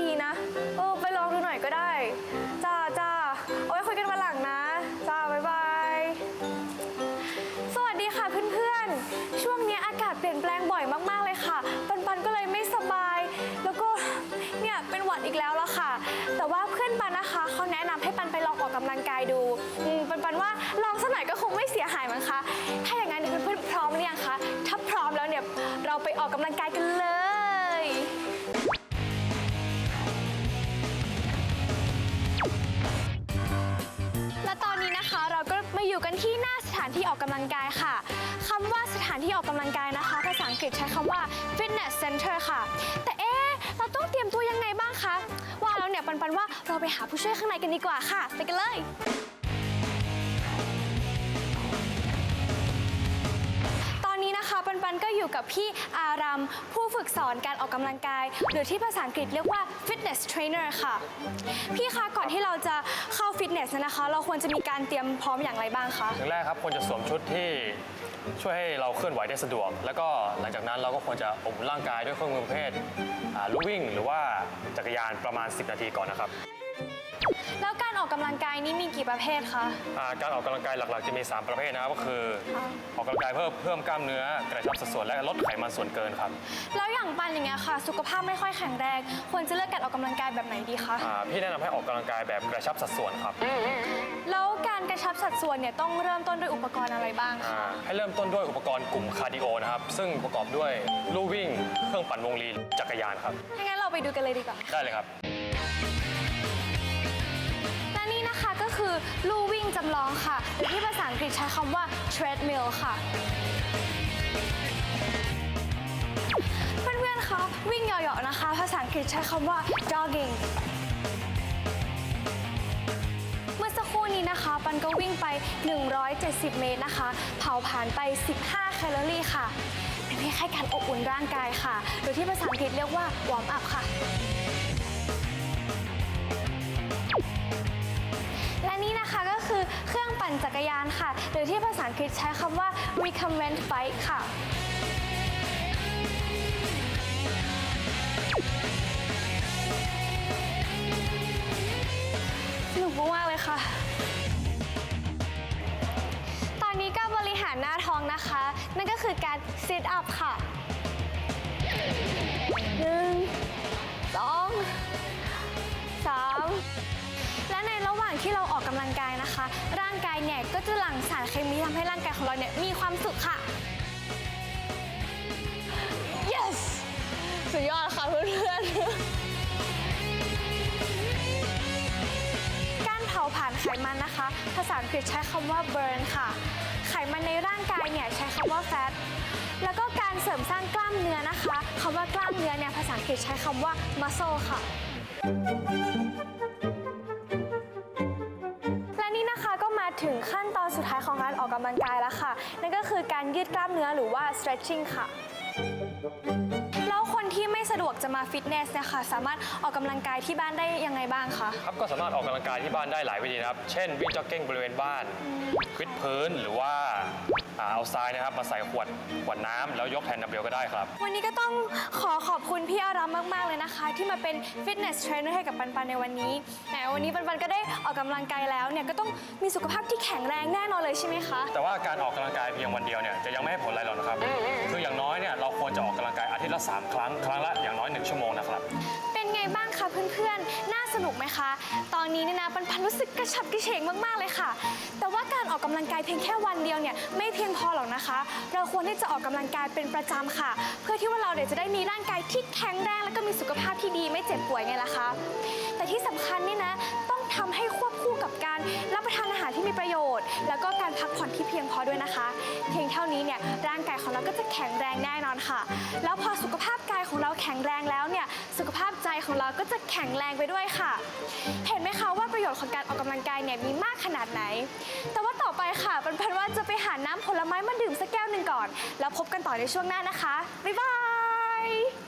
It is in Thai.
ดีนะ เออ ไปลองดูหน่อยก็ได้ จ้าจ้าเอาไว้คุยกันวันหลังนะ จ้า บ๊ายบาย สวัสดีค่ะเพื่อนเพื่อนช่วงนี้อากาศเปลี่ยนแปลงบ่อยมากๆเลยค่ะ ปันปันก็เลยไม่สบาย แล้วก็ เนี่ย เป็นหวัดอีกแล้วละค่ะ แต่ว่าเพื่อนปันนะคะเขาแนะนำให้ปันไปลองออกกำลังกายดูปันปันว่าลองสักหน่อยก็คงไม่เสียหายมั้งคะ ถ้าอย่างนั้นเพื่อนเพื่อนพร้อมหรือยังคะ ถ้าพร้อมแล้วเนี่ย เราไปออกกำลังกายกันเลย ที่ออกกำลังกายค่ะคำว่าสถานที่ออกกำลังกายนะคะ ภาษาอังกฤษใช้คำว่า fitness center ค่ะ แต่เอ๊ะเราต้องเตรียมตัวยังไงบ้างคะ ว่าแล้วเนี่ยปันปันว่าเราไปหาผู้ช่วยข้างในกันดีกว่าค่ะ ไปกันเลย ปันก็อยู่กับพี่อารัม ผู้ฝึกสอนการออกกำลังกาย หรือที่ภาษาอังกฤษเรียกว่า fitness trainer ค่ะ พี่คะก่อนที่เราจะเข้าฟิตเนสนะคะ เราควรจะมีการเตรียมพร้อมอย่างไรบ้างคะ อย่างแรกครับควรจะสวมชุดที่ช่วยให้เราเคลื่อนไหวได้สะดวก แล้วก็หลังจากนั้นเราก็ควรจะอบร่างกายด้วยเครื่องมือประเพศอ่าลู่วิ่งหรือว่าจักรยานประมาณ 10 นาทีก่อนนะครับ แล้วการออกกำลังกายนี้มีกี่ประเภทคะ อ่าการออกกำลังกายหลักๆ จะมี 3 ประเภทนะครับก็คือค่ะออกกำลังกายเพิ่มเพิ่มกล้ามเนื้อกระชับสัดส่วนและลดไขมันส่วนเกินครับแล้วอย่างปันอย่างเงี้ยค่ะ สุขภาพไม่ค่อยแข็งแรง ควรจะเลือกการออกกำลังกายแบบไหนดีคะ อ่าพี่แนะนำให้ออกกำลังกายแบบกระชับสัดส่วนครับแล้วการกระชับสัดส่วนเนี่ยต้องเริ่มต้นด้วยอุปกรณ์อะไรบ้างคะอ่าให้เริ่มต้นด้วยอุปกรณ์กลุ่มคาร์ดิโอนะครับซึ่งประกอบด้วยลู่วิ่ง เครื่องปั่นวงลีจักรยานครับถ้างั้นเราไปดูกันเลยดีกว่า ได้เลยครับและ นี่นะคะก็คือลู่วิ่งจำลองค่ะหรือที่ภาษาอังกฤษใช้คำว่า treadmill ค่ะ เพื่อนๆคะวิ่งเหยาะๆนะคะ ภาษาอังกฤษใช้คำว่า jogging เมื่อสักครู่นี้นะคะ ปันก็วิ่งไป 170 เมตรนะคะ เผาผ่านไป 15 แคลอรี่ค่ะ เป็นเพียงแค่การอบอุ่นร่างกายค่ะ หรือที่ภาษาอังกฤษเรียกว่า warm up ค่ะ และนี่นะคะก็คือเครื่องปั่นจักรยานค่ะ หรือที่ภาษาอังกฤษใช้คำว่า recombinant bike ค่ะ สนุกมากๆเลยค่ะ ตอนนี้ก็บริหารหน้าท้องนะคะ นั่นก็คือการ sit up ค่ะหนึ่งสอง ระหว่างที่เราออกกำลังกายนะคะ ร่างกายเนี่ยก็จะหลั่งสารเคมีทำให้ร่างกายของเราเนี่ยมีความสุขค่ะ yes สุดยอดค่ะเพื่อนๆ การเผาผลาญไขมันนะคะ ภาษาอังกฤษใช้คำว่า burn ค่ะ ไขมันในร่างกายเนี่ยใช้คำว่า fat แล้วก็การเสริมสร้างกล้ามเนื้อนะคะคำว่ากล้ามเนื้อเนี่ยภาษาอังกฤษใช้คำว่า muscle ค่ะและ ถึงขั้นตอนสุดท้ายของการออกกำลังกายแล้วค่ะ นั่นก็คือการยืดกล้ามเนื้อหรือว่า stretching ค่ะ แล้วคนที่ไม่สะดวกจะมาฟิตเนสเนี่ยค่ะ สามารถออกกำลังกายที่บ้านได้ยังไงบ้างคะ ครับก็สามารถออกกำลังกายที่บ้านได้หลายวิธีนะครับ เช่นวิ่งจ็อกกิ้งบริเวณบ้านวิดพื้นหรือว่าอ่า เอาทรายนะครับมาใส่ขวดขวดน้ำแล้วยกแทนดัมเบลก็ได้ครับ วันนี้ก็ต้องขอขอบคุณพี่อารัมมาก ๆ เลยนะคะ ที่มาเป็นฟิตเนสเทรนเนอร์ให้กับปันปันในวันนี้แหมวันนี้ปันปันก็ได้ออกกำลังกายแล้วเนี่ยก็ต้องมีสุขภาพที่แข็งแรงแน่นอนเลยใช่ไหมคะ แต่ว่าการออกกำลังกายเพียงวันเดียวเนี่ยจะยังไม่ให้ผลอะไรหรอกนะครับ คืออย่างน้อยเนี่ยเราควรจะออกกำลังกายอาทิตย์ละ3ครั้งครั้งละอย่างน้อย1ชั่วโมงนะครับ เป็นไงบ้างคะเพื่อนๆ น่าสนุกไหมคะ ตอนนี้เนี่ยนะปันปันรู้สึกกระฉับกระเฉงมากๆเลยค่ะ แต่ว่าการออ กกำลังกายเพียงแค่วันเดียวเนี่ยไม่เพียงพอหรอกนะคะ เราควรที่จะออกกำลังกายเป็นประจำค่ะ เพื่อที่ว่าเราเดี๋ยวจะได้มีร่างกายที่แข็งแรงแล้วก็มีสุขภาพที่ดีไม่เจ็บป่วยไงล่ะคะแต่ที่สำคัญนี่นะต้อง ทำให้ควบคู่กับการรับประทานอาหารที่มีประโยชน์ แล้วก็การพักผ่อนที่เพียงพอด้วยนะคะ เพียงเท่านี้เนี่ยร่างกายของเราก็จะแข็งแรงแน่นอนค่ะ แล้วพอสุขภาพกายของเราแข็งแรงแล้วเนี่ยสุขภาพใจของเราก็จะแข็งแรงไปด้วยค่ะ เห็นไหมคะว่าประโยชน์ของการออกกำลังกายเนี่ยมีมากขนาดไหน แต่ว่าต่อไปค่ะปันๆว่าจะไปหาน้ำผลไม้มาดื่มสักแก้วหนึ่งก่อน แล้วพบกันต่อในช่วงหน้านะคะบ๊ายบาย